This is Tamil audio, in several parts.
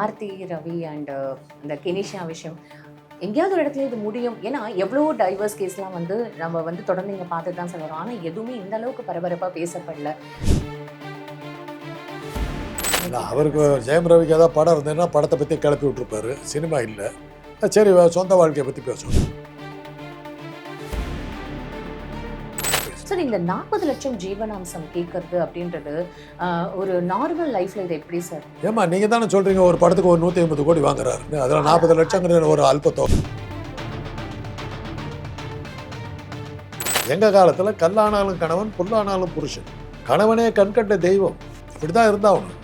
ஆர்த்தி ரவி uh, அண்ட் இந்த கெனிஷா விஷயம். எங்கேயாவது ஒரு இடத்துல இது முடியும். ஏன்னா எவ்வளோ டைவர்ஸ் கேஸ்லாம் வந்து நம்ம வந்து தொடர்ந்து இங்கே பார்த்துட்டு தான் சொல்கிறோம் ஆனால் எதுவுமே இந்த அளவுக்கு பரபரப்பாக பேசப்படல. அவருக்கு ஜெயம் ரவிக்கு ஏதாவது படம் இருந்ததுன்னா படத்தை பற்றி கிளப்பி விட்ருப்பாரு சினிமா இல்லை. சரி சொந்த வாழ்க்கையை பற்றி பேசுவோம். சார் இந்த நாற்பது லட்சம் ஜீவனாம்சம் கேட்கறது அப்படின்றது ஒரு நார்மல் லைஃப்ல இது எப்படி சார்? ஏம்மா நீங்கள் தானே சொல்கிறீங்க ஒரு படத்துக்கு ஒரு நூற்றி ஐம்பது கோடி வாங்குறாருன்னு அதில் நாற்பது லட்சங்கிற ஒரு அல்பத்தொகை. எங்கள் காலத்தில் கல்லானாலும் கணவன் புல்லானாலும் புருஷன். கணவனே கண்கண்ட தெய்வம். இப்படி தான் இருந்தாகணும்.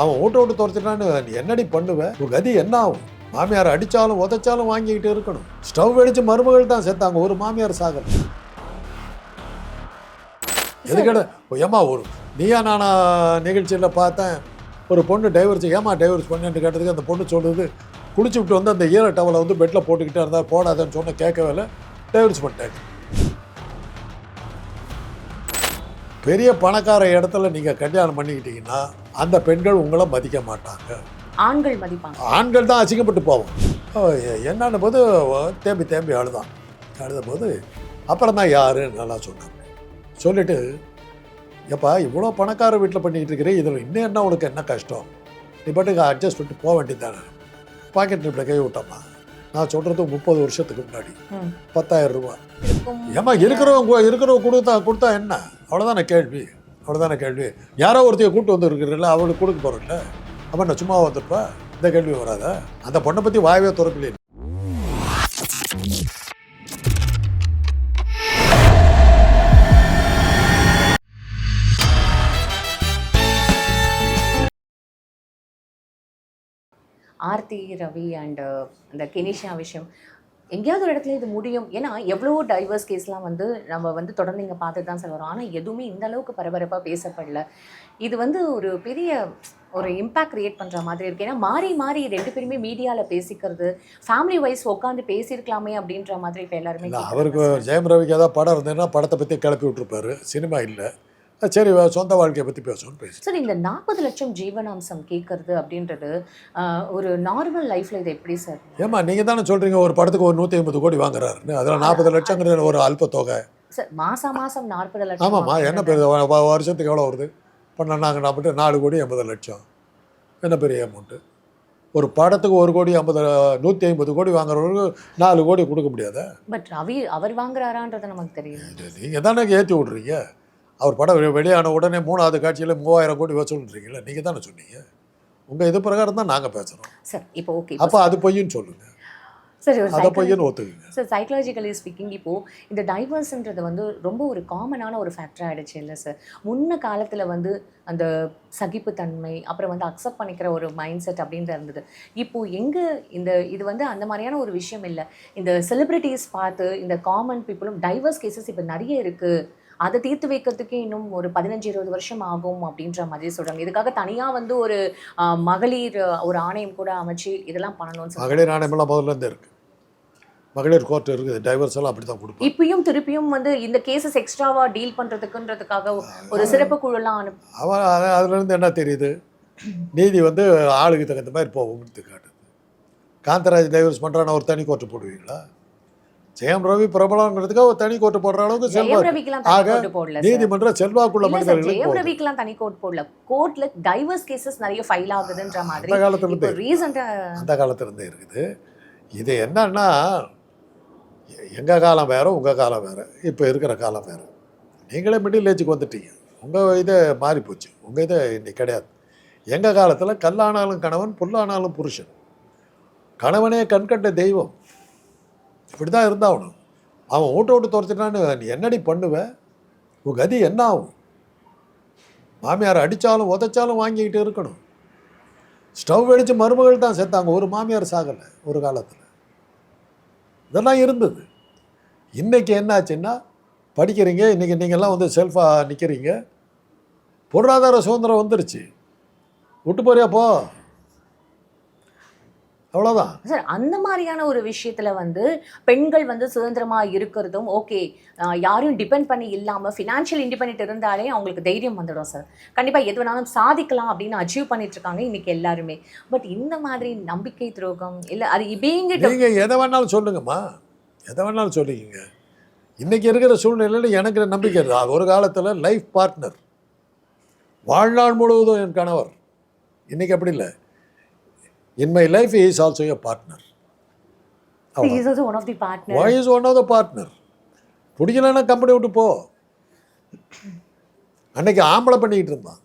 அவன் ஓட்டு ஓட்டு துரத்தினான்னு நீ என்னடி பண்ணுவ? உன் கதி என்ன ஆகும்? மாமியார் அடித்தாலும் உதைச்சாலும் வாங்கிக்கிட்டு இருக்கணும். ஸ்டவ் அடித்து மருமகள் தான் செத்தாங்க. ஒரு மாமியார் சாகல. எதுக்கட? ஏமா ஒரு நீயா நானா நிகழ்ச்சியில் பார்த்தேன். ஒரு பொண்ணு டைவர்ஸ் ஏமா டைவர்ஸ் பண்ணுன்னு கேட்டதுக்கு அந்த பொண்ணு சொல்லுது குளிச்சு விட்டு வந்து அந்த ஈர டவலை வந்து பெட்டில் போட்டுக்கிட்டே இருந்தா போடாதன்னு சொன்ன கேட்கவே இல்லை. டைவர்ஸ் பண்ணிட்டாங்க பெரிய பணக்கார இடத்துல நீங்கள் கல்யாணம் பண்ணிக்கிட்டீங்கன்னா அந்த பெண்கள் உங்களை மதிக்க மாட்டாங்க. ஆண்கள் மதிப்பாங்க. ஆண்கள் தான் அசிங்கப்பட்டு போவோம் என்னன்ன போது தேம்பி தேம்பி அழுதான். அழுத போது அப்புறம் தான் யாருன்னு நல்லா சொன்னாங்க. சொல்லிட்டு எப்பா இவ்வளோ பணக்கார வீட்டில் பண்ணிக்கிட்டு இருக்கிறே இதில் இன்னும் என்ன உனக்கு என்ன கஷ்டம்? நீ பாட்டுக்கு அட்ஜஸ்ட் பண்ணிட்டு போக வேண்டியதானே பாக்கெட் ட்ரிப்பில் கை விட்டோம்மா. நான் சொல்கிறது முப்பது வருஷத்துக்கு முன்னாடி. பத்தாயிரம் ரூபா. ஏம்மா இருக்கிறவங்க இருக்கிறவங்க கொடுத்தா கொடுத்தா என்ன? அவ்வளோதானே கேள்வி. அவ்வளோதானே கேள்வி. யாரோ ஒருத்தைய கூட்டு வந்து இருக்கிறல்ல அவளுக்கு கொடுக்க போகிறோம்ல அப்போ நான் சும்மா வந்துருப்பா? இந்த கேள்வி வராதா? அந்த பொண்ணை பற்றி வாயவே திறக்கலையே. ஆர்த்தி ரவி அண்ட் இந்த கெனிஷா விஷயம். எங்கேயாவது ஒரு இடத்துல இது முடியும். ஏன்னா எவ்வளோ டைவர்ஸ் கேஸ்லாம் வந்து நம்ம வந்து தொடர்ந்து இங்கே பார்த்துட்டு தான் சொல்கிறோம் ஆனால் எதுவுமே இந்த அளவுக்கு பரபரப்பாக பேசப்படல. இது வந்து ஒரு பெரிய ஒரு இம்பாக்ட் கிரியேட் பண்ணுற மாதிரி இருக்கு. ஏன்னா மாறி மாறி ரெண்டு பேருமே மீடியாவில் பேசிக்கிறது ஃபேமிலி வைஸ் உட்காந்து பேசியிருக்கலாமே அப்படின்ற மாதிரி இப்போ எல்லாருமே அவருக்கு. ஜெயம் ரவிக்கு ஏதாவது படம் இருந்ததுன்னா படத்தை பற்றி கிளப்பி விட்ருப்பாரு சினிமா இல்லை. சரி சொந்த வாழ்க்கையை பற்றி பேசுவோம்னு பேசி சார் இந்த நாற்பது லட்சம் ஜீவனாம்சம் கேட்கறது அப்படின்றது ஒரு நார்மல் லைஃப்ல இது எப்படி சார்? ஏம்மா நீங்கள் தானே சொல்கிறீங்க ஒரு படத்துக்கு ஒரு நூற்றி ஐம்பது கோடி வாங்குறாருன்னு. அதில் நாற்பது லட்சங்கிற ஒரு அல்பத்தொகை சார் மாசம் மாசம் நாற்பது லட்சம் ஆமாம்மா என்ன பெரிய வருஷத்துக்கு எவ்வளோ வருது? பண்ண நாங்கள் நான் மட்டும் நாலு கோடி எண்பது லட்சம். என்ன பெரிய அமௌண்ட்டு ஒரு படத்துக்கு ஒரு கோடி ஐம்பது நூற்றி ஐம்பது கோடி வாங்குறவங்களுக்கு நாலு கோடி கொடுக்க முடியாதா? பட் ரவி அவர் வாங்குறாரான்றது நமக்கு தெரியும். நீங்கள் தானே ஏற்றி விட்றீங்க. அவர் படம் வெளியான உடனே மூணாவது காட்சியில் மூவாயிரம் கோடி வசூல்ன்றீங்களா நீங்கள் தானே சொன்னீங்க? உங்கள் இது பிரகாரம் தான் நாங்கள் பேசுகிறோம் சார் இப்போ ஓகே. அப்போ அது பொய்ன்னு சொல்லுங்கள் சார் சைக்கலாஜிக்கலி ஸ்பீக்கிங் இப்போ இந்த டைவர்ஸ்ன்றது வந்து ரொம்ப ஒரு காமனான ஒரு ஃபேக்டர் ஆயிடுச்சு இல்லை சார்? முன்ன காலத்தில் வந்து அந்த சகிப்புத்தன்மை அப்புறம் வந்து அக்செப்ட் பண்ணிக்கிற ஒரு மைண்ட் செட் அப்படின்றது இருந்தது. இப்போ எங்க இந்த இது வந்து அந்த மாதிரியான ஒரு விஷயம் இல்லை. இந்த செலிபிரிட்டிஸ் பார்த்து இந்த காமன் பீப்புளும் டைவர்ஸ் கேசஸ் இப்போ நிறைய இருக்கு. அதை தீர்த்து வைக்கிறதுக்கே இன்னும் ஒரு பதினஞ்சு இருபது வருஷம் ஆகும் அப்படின்ற மாதிரி சொல்றாங்க. இதுக்காக தனியா வந்து ஒரு மகளிர் ஒரு ஆணையம் கூட அமைச்சு இதெல்லாம் பண்ணணும்னு மகளிர் ஆணையமெல்லாம் முதல்ல இருக்குது மகளிர் கோர்ட் இருக்குது. டைவர்ஸ் எல்லாம் அப்படி தான் கொடுப்பாங்க. இப்பயும் திருப்பியும் வந்து இந்த கேசஸ் எக்ஸ்ட்ராவா டீல் பண்றதுக்குன்றதுக்காக ஒரு சிறப்பு குழுலாம் அனுப்ப அவன் அது- அதுலேருந்து என்ன தெரியுது? நீதி வந்து ஆளுக்கு தகுந்த மாதிரி போகும்னு காட்டுது. காந்தராஜ் டைவர்ஸ் பண்ணுறான்னு ஒரு தனி கோர்ட்டு போடுவீங்களா? ஜெயம் ரவி பிரபலங்கிறதுக்காக ஒரு தனி கோர்ட்டு போடுற அளவுக்கு ஜெயம் செல்வா ரவிக்கெல்லாம் தனி ஆக. நீதிமன்ற செல்வாக்குள்ள மனிதர்களுக்கு ஜெயம். ரவிக்கெல்லாம் தனி கோர்ட் போடல. கோர்ட்ல டைவர்ஸ் கேசஸ் நிறைய ஃபைல் ஆகுதுன்ற மாதிரி. அந்த காலத்துல இருந்தே ரீசெண்டா அந்த காலத்துல இருந்தே இருக்குது. இது என்னன்னா எங்கள் காலம் வேற உங்கள் காலம் வேற இப்போ இருக்கிற காலம் வேற. நீங்களே மிடில் ஏஜுக்கு வந்துட்டீங்க. உங்கள் இதை மாறி போச்சு. உங்கள் இதை இன்னைக்கு கிடையாது. எங்கள் காலத்தில் கல்லானாலும் கணவன் புல்லானாலும் புருஷன். கணவனே கண்கண்ட தெய்வம். இப்படி தான் இருந்தாகணும். அவன் ஓட்டு ஓட்டு துரத்தினான்னு நீ என்னடி பண்ணுவேன் உன் கதி என்ன ஆகும்? மாமியார் அடித்தாலும் உதைச்சாலும் வாங்கிக்கிட்டு இருக்கணும். ஸ்டவ் அடித்து மருமகள் தான் செத்தாங்க. ஒரு மாமியார் சாகலை ஒரு காலத்தில். இதெல்லாம் இருந்தது. இன்றைக்கி என்னாச்சுன்னா படிக்கிறீங்க இன்றைக்கி நீங்கள்லாம் வந்து செல்ஃபாக நிற்கிறீங்க பொருளாதார சுதந்திரம் வந்துருச்சு. விட்டு போறியா போ. அவ்வளோதான் சார் அந்த மாதிரியான ஒரு விஷயத்துல வந்து பெண்கள் வந்து சுதந்திரமா இருக்கிறதும் ஓகே. யாரையும் டிபெண்ட் பண்ணி இல்லாம ஃபினான்ஷியல் இண்டிபெண்ட் இருந்தாலே அவங்களுக்கு தைரியம் வந்துடும் சார். கண்டிப்பா எது வேணாலும் சாதிக்கலாம் அப்படின்னு அச்சீவ் பண்ணிட்டு இருக்காங்க இன்னைக்கு எல்லாருமே. பட் இந்த மாதிரி நம்பிக்கை துரோகம் இல்ல அது இட் நீங்கள் எதை வேணாலும் சொல்லுங்கம்மா. எதை வேணாலும் சொல்லிக்கங்க. இன்றைக்கி இருக்கிற சூழ்நிலையில் எனக்கு நம்பிக்கை இருக்குது அது ஒரு காலத்தில் லைஃப் பார்ட்னர் வாழ்நாள் முழுவதும் என் கணவர். இன்றைக்கி அப்படி இல்லை. In my life is also a partner wife is one of the partner பிடிக்கலன்னா கம்பெனி விட்டு போ. அன்னைக்கு ஆம்பளை பண்ணிக்கிட்டு இருந்தான்.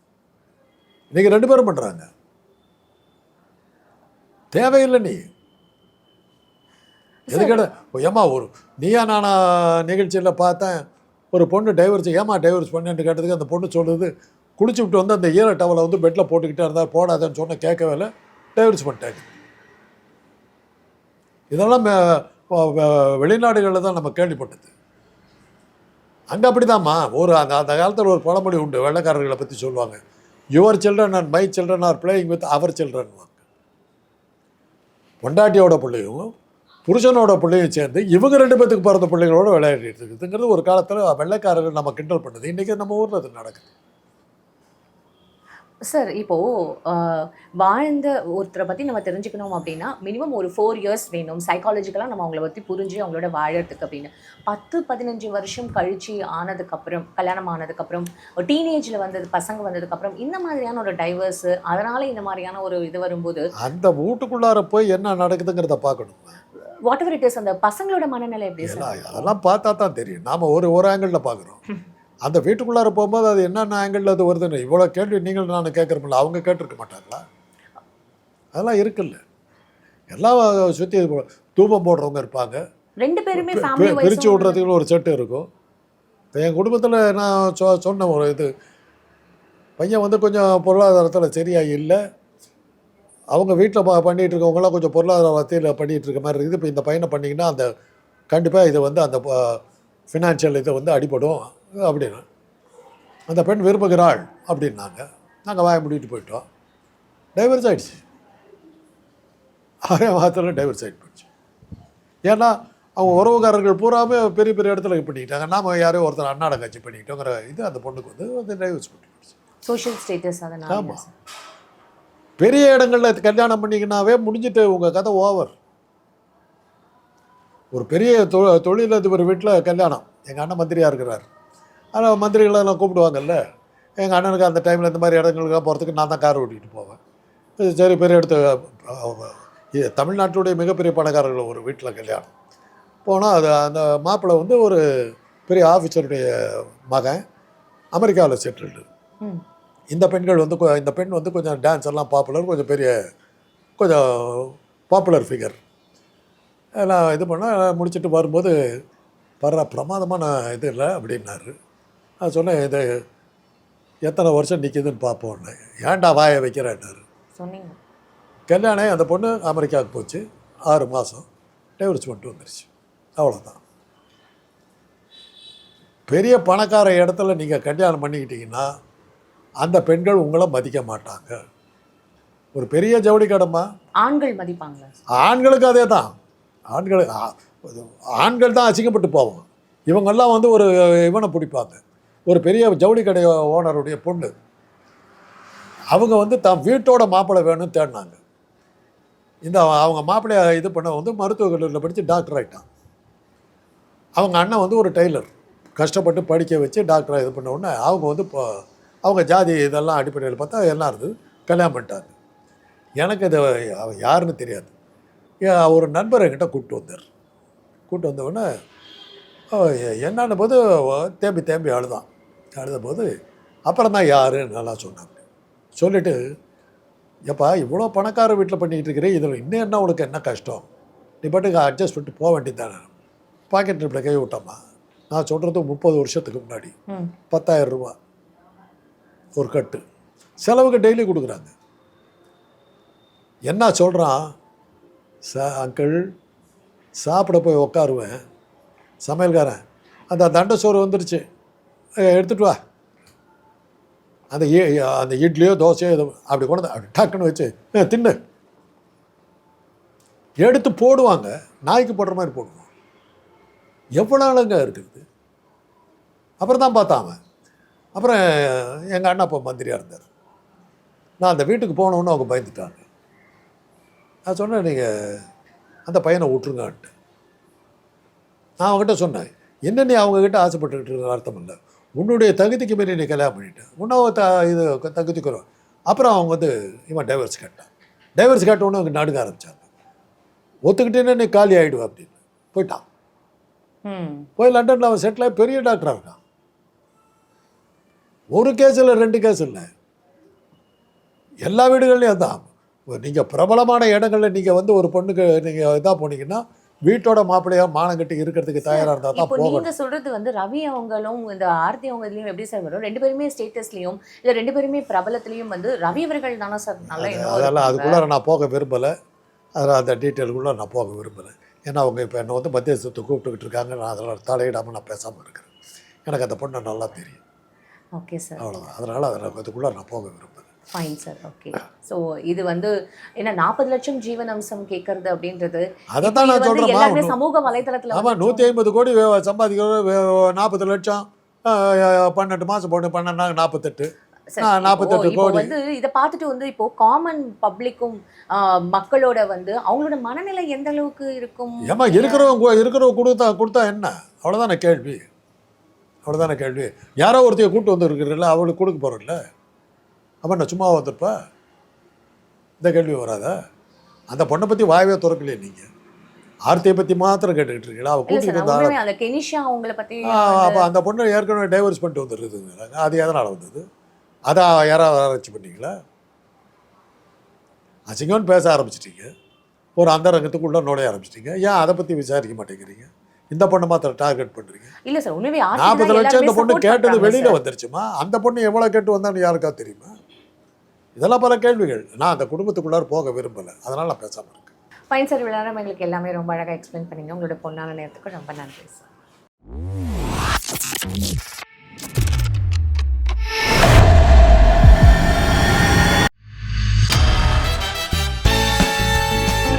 இன்னைக்கு ரெண்டு பேரும் பண்ணுறாங்க தேவையில்லை நீ. எதுக்கட ஏமா ஒரு நீயா நானா நிகழ்ச்சியில் பார்த்தேன். ஒரு பொண்ணு டைவர்ஸ் ஏமா டைவர்ஸ் பண்ணேன்னு கேட்டதுக்கு அந்த பொண்ணு சொல்லுது குளிச்சு விட்டு வந்து அந்த ஈர டவலை வந்து பெட்டில் போட்டுக்கிட்டே இருந்தால் போடாதேன்னு சொன்ன கேட்கவே இல்லை. டைவர்ஸ் பண்ணிட்டாங்க. இதெல்லாம் வெளிநாடுகளில் தான் நம்ம கேள்விப்பட்டது. அங்கே அப்படிதாம்மா. ஒரு அந்த அந்த காலத்தில் ஒரு பழமொழி உண்டு. வெள்ளைக்காரர்களை பற்றி சொல்லுவாங்க. Your children and my children are playing with our children பொண்டாட்டியோட பிள்ளையும் புருஷனோட பிள்ளையும் சேர்ந்து இவங்க ரெண்டு பேத்துக்கு பிறந்த பிள்ளைங்களோட விளையாடிட்டு இருக்குதுங்கிறது ஒரு காலத்தில் வெள்ளைக்காரர்கள் நம்ம கிண்டல் பண்ணுது. இன்றைக்கி நம்ம ஊரில் அது நடக்குது. சார் இப்போ ஆஹ், வாழ்ந்த ஒருத்தரை பத்தி நம்ம தெரிஞ்சுக்கணும் அப்படின்னா மினிமம் ஒரு ஃபோர் இயர்ஸ் வேணும். சைக்காலஜிக்கலாக நம்ம அவங்கள பத்தி புரிஞ்சு அவங்களோட வாழறதுக்கு அப்படின்னு. பத்து பதினஞ்சு வருஷம் கழிச்சு ஆனதுக்கப்புறம் கல்யாணம் ஆனதுக்கப்புறம் ஒரு டீனேஜில் வந்தது பசங்க வந்ததுக்கப்புறம் இந்த மாதிரியான ஒரு டைவர்ஸ் அதனால இந்த மாதிரியான ஒரு இது வரும்போது அந்த வீட்டுக்குள்ளார போய் என்ன நடக்குதுங்கிறத பார்க்கணும். வாட் எவர் இட் இஸ் அந்த பசங்களோட மனநிலை எப்படி அதெல்லாம் பார்த்தா தான் தெரியும். நாம் ஒரு ஒரு ஆங்கிளில் பார்க்குறோம். அந்த வீட்டுக்குள்ளார போகும்போது அது என்னென்ன ஆங்கிளில் அது வருதுன்னு இவ்வளோ கேள்வி நீங்கள் நான் கேட்குறோம்ல அவங்க கேட்டிருக்க மாட்டாங்களா? அதெல்லாம் இருக்குல்ல. எல்லாம் சுற்றி தூபம் போடுறவங்க இருப்பாங்க. ரெண்டு பேருமே பி- ஃபேமிலி பி- பிரிச்சு விட்றதுக்கு ஒரு செட்டு இருக்கும். இப்போ என் குடும்பத்தில் நான் சொ சொன்ன ஒரு இது. பையன் வந்து கொஞ்சம் பொருளாதாரத்தில் சரியா இல்லை. அவங்க வீட்டில் ப பண்ணிகிட்டு இருக்கவங்களாம் கொஞ்சம் பொருளாதார வசதியில் பண்ணிகிட்டு இருக்க மாதிரி இருக்குது. இப்போ இந்த பையனை பண்ணிங்கன்னா அந்த கண்டிப்பாக இது வந்து அந்த ஃபினான்ஷியல் இது வந்து அடிபடும். அப்படின்னு அந்த பெண் விரும்புகிறாள் அப்படின்னாங்க. நாங்கள் வாய முடிட்டு போயிட்டோம். டைவர்ஸ் ஆயிடுச்சு. ஆறே மாதத்தில் டைவர்ஸ் ஆகிட்டு போயிடுச்சு ஏன்னா அவங்க உறவுக்காரர்கள் பூராமே பெரிய பெரிய இடத்துல இது பண்ணிக்கிட்டாங்க. நாம யாரையோ ஒருத்தர் அன்னாட காட்சி பண்ணிக்கிட்டோங்கிற இது அந்த பொண்ணுக்கு வந்து வந்து டைவர்ஸ் பண்ணி போயிடுச்சு சோஷியல் ஸ்டேட்டஸ் அதனால ஆமா. பெரிய இடங்களில் கல்யாணம் பண்ணிக்கினாவே முடிஞ்சிட்டு உங்கள் கதை ஓவர் ஒரு பெரிய தொ தொழிலதிபர் வீட்டில் கல்யாணம். எங்கள் அண்ணன் மந்திரியாக இருக்கிறார். ஆனால் மந்திரிகளெல்லாம் கூப்பிடுவாங்கல்ல? எங்கள் அண்ணனுக்கு அந்த டைமில் இந்த மாதிரி இடங்களுக்கெல்லாம் போகிறதுக்கு நான் தான் கார் ஓட்டிகிட்டு போவேன். சரி பெரிய இது தமிழ்நாட்டுடைய மிகப்பெரிய பணக்காரர்கள் ஒரு வீட்டில் கல்யாணம். போனால் அது அந்த மாப்பிள்ளை வந்து ஒரு பெரிய ஆஃபீஸருடைய மகன் அமெரிக்காவில் செட்டில்டு இந்த பெண்கள் வந்து இந்த பெண் வந்து கொஞ்சம் டான்ஸ் எல்லாம் பாப்புலர் கொஞ்சம் பெரிய கொஞ்சம் பாப்புலர் ஃபிகர் எல்லாம் இது பண்ண முடிச்சுட்டு வரும்போது பர பிரமாதமான இது இல்லை அப்படின்னாரு. நான் சொன்னேன் இது எத்தனை வருஷம் நிற்கிதுன்னு பார்ப்போன்னு ஏன்டா வாயை வைக்கிறேன்னாரு. சொன்னீங்க. கல்யாணம் அந்த பொண்ணு அமெரிக்காவுக்கு போச்சு ஆறு மாதம் டைவர்ஸ் பண்ணிட்டு வந்துருச்சு. அவ்வளோதான் பெரிய பணக்கார இடத்துல நீங்கள் கல்யாணம் பண்ணிக்கிட்டீங்கன்னா அந்த பெண்கள் உங்களை மதிக்க மாட்டாங்க. ஒரு பெரிய ஜவுளி கடைமா ஆண்கள் மதிப்பாங்களா? ஆண்களுக்கு அதே தான் ஆண்கள் ஆ- ஆண்கள் தான் அசிங்கப்பட்டு போவோம் இவங்கெல்லாம் வந்து ஒரு இவனை பிடிப்பாங்க. ஒரு பெரிய ஜவுளி கடை ஓனருடைய பொண்ணு. அவங்க வந்து தான் வீட்டோட மாப்பிள்ளை வேணும்னு தேடினாங்க. இந்த அவங்க மாப்பிள்ளைய இது பண்ண வந்து மருத்துவக் கல்லூரியில் படித்து டாக்டர் ஆகிட்டான் அவங்க அண்ணன் வந்து ஒரு டெய்லர். கஷ்டப்பட்டு படிக்க வச்சு டாக்டராக இது பண்ண உடனே அவங்க வந்து இப்போ அவங்க ஜாதி இதெல்லாம் அடிப்படையில் பார்த்தா எல்லாம் இருந்தது. கல்யாணம் பண்ணிட்டாங்க. எனக்கு இது அவன் யாருன்னு தெரியாது. ஏன் ஒரு நண்பர் என்கிட்ட கூப்பிட்டு வந்தார். கூப்பிட்டு வந்த உடனே அவன் என்னன்ன போது தேம்பி தேம்பி அழுதான். அழுத போது அப்புறம் தான் யாருன்னு நல்லா சொன்னாங்க. சொல்லிவிட்டு எப்பா இவ்வளோ பணக்கார வீட்டில் பண்ணிக்கிட்டு இருக்கிறே இதில் இன்னும் என்ன உனக்கு என்ன கஷ்டம்? நீ பாட்டுக்கு அட்ஜஸ்ட் பண்ணிட்டு போக வேண்டியதானே பாக்கெட் ட்ரிப்பில் கை விட்டாமா? நான் சொல்கிறது முப்பது வருஷத்துக்கு முன்னாடி. பத்தாயிரம் ரூபா. ஒரு கட்டு. செலவுக்கு டெய்லி கொடுக்குறாங்க. என்ன சொல்கிறான் ச அங்கிள் சாப்பிட போய் உக்காருவேன். சமையல்காரன். அந்த தண்டை சோறு வந்துருச்சு. எடுத்துகிட்டு வா. அந்த அந்த இட்லியோ தோசையோ எதோ அப்படி கொண்டு அப்படி டக்குன்னு வச்சு தின்னு. எடுத்து போடுவாங்க. நாய்க்கு போடுற மாதிரி போடுவாங்க எவ்வளோ நாளுங்க இருக்குது. அப்புறம் தான் பார்த்தாம அப்புறம் எங்கள் அண்ணா அப்போ மந்திரியாக இருந்தார். நான் அந்த வீட்டுக்கு போனோன்னு அவங்க பயந்துட்டாங்க. நான் சொன்னேன் நீங்கள் அந்த பையனை விட்ருங்கன்ட்டு நான் அவங்ககிட்ட சொன்னேன் என்ன நீ அவங்கக்கிட்ட ஆசைப்பட்டுக்கிட்டு இருக்க? அர்த்தம் இல்லை. உன்னுடைய தகுதிக்கு மீறி நீ கல்யாணம் பண்ணிட்டேன் உன்னவ த இது தகுதிக்கிறோம் அப்புறம் அவங்க வந்து இவன் டைவர்ஸ் கேட்டான் டைவர்ஸ் கேட்டவுடனே அவங்க நடுங்க ஆரம்பிச்சாங்க. ஒத்துக்கிட்டேன்னு நீ காலி ஆகிடுவா அப்படின்னு. போயிட்டான். போய் லண்டனில் அவன் செட்டில் ஆகி பெரிய டாக்டராக இருக்கான். ஒரு கேஸ் இல்லை ரெண்டு கேஸ் இல்லை. எல்லா வீடுகள்லையும் அதான். நீங்கள் பிரபலமான இடங்களில் நீங்கள் வந்து ஒரு பொண்ணுக்கு நீங்கள் இதாக போனீங்கன்னா வீட்டோட மாப்பிள்ளையா மானம் கட்டி இருக்கிறதுக்கு தயாராக இருந்தால் தான் இப்போ போகணும். நீங்க சொல்றது வந்து ரவி அவங்களும் இந்த ஆர்த்தி அவங்க இதுலயும் எப்படி சார் வரும்? ரெண்டு பேருமே ஸ்டேட்டஸ்லயும் இல்ல ரெண்டு பேருமே பிரபலத்திலயும் வந்து ரவி அவர்கள் தானே சார் நல்லா அதெல்லாம். அதுக்குள்ளே நான் போக விரும்பலை. அதில் அந்த டீட்டெயிலுக்குள்ளே நான் போக விரும்பலை. ஏன்னா அவங்க இப்போ என்னை வந்து மத்தியஸ்தத்தை கூப்பிட்டுக்கிட்டு இருக்காங்க. நான் அதில் தலையிடாமல் நான் பேசாமல் இருக்கிறேன். எனக்கு அந்த பொண்ணை நல்லா தெரியும். Okay sir. அவ்வளோதான் அதனால் அதில் அதுக்குள்ளே நான் போக விரும்பலை. ஃபைன் சார் ஓகே ஸோ இது வந்து என்ன நாற்பது லட்சம் ஜீவன் அம்சம் கேட்கறது அப்படின்றது அதை தான் நான் சொல்கிறேன் சமூக வலைதளத்துல ஆமாம் வந்து நூற்றி ஐம்பது கோடி சம்பாதிக்கிறோம் நாற்பது லட்சம் பன்னெண்டு மாதம் போட்டு பன்னெண்டாங்க நாற்பத்தெட்டு. சரி, ஆ, இப்போ- 48 இப்போ கோடி. வந்து இதை பார்த்துட்டு வந்து இப்போ காமன் பப்ளிக்கும் மக்களோட வந்து அவங்களோட மனநிலை எந்த அளவுக்கு இருக்கும்? ஏமா இருக்கிறவங்க இருக்கிறவங்க கொடுத்தா கொடுத்தா என்ன? அவ்வளோதானே கேள்வி. அவ்வளோதானே கேள்வி. யாரோ ஒருத்தைய கூட்டு வந்து இருக்கிறல்ல அவளுக்கு கொடுக்க போகிறோம்ல அவன் நான் சும்மா வந்திருப்பா? இந்த கேள்வி வராதா. அந்த பொண்ணை பற்றி வாயவே திறக்கலையே நீங்கள் ஆர்த்தியை பற்றி மாத்திரம் கேட்டுக்கிட்டு இருக்கீங்களா? அவள் கூட்டிகிட்டு அந்த அப்போ அந்த பொண்ணை ஏற்கனவே டைவர்ஸ் பண்ணிட்டு வந்துருக்குதுங்கிறாங்க அது எதனால் வந்தது? அதை யாராவது ஆராய்ச்சி பண்ணீங்களா? அசிங்கம்னு பேச ஆரம்பிச்சிட்டீங்க. ஒரு அந்த ரங்கத்துக்குள்ளே நுழைய ஆரம்பிச்சிட்டீங்க. ஏன் அதை பற்றி விசாரிக்க மாட்டேங்கிறீங்க? இந்த பொண்ணை மாத்திரம் டார்கெட் பண்ணுறீங்க இல்ல சார் உண்மையே நாற்பது லட்சம் இந்த பொண்ணு கேட்டது வெளியில் வெளியில வந்துருச்சுமா? அந்த பொண்ணு எவ்வளோ கேட்டு வந்தான்னு யாருக்கா தெரியுமா? இதெல்லாம் பல கேள்விகள். நான் அந்த குடும்பத்துக்குள்ளார போக விரும்பலை. அதனால் நான் பேசாமல் இருக்கேன். ஃபைன் சார் விளையாட எங்களுக்கு எல்லாமே ரொம்ப அழகாக எக்ஸ்பிளைன் பண்ணிங்க. உங்களோட பொண்ணான நேரத்துக்கு ரொம்ப நன்றி சார்.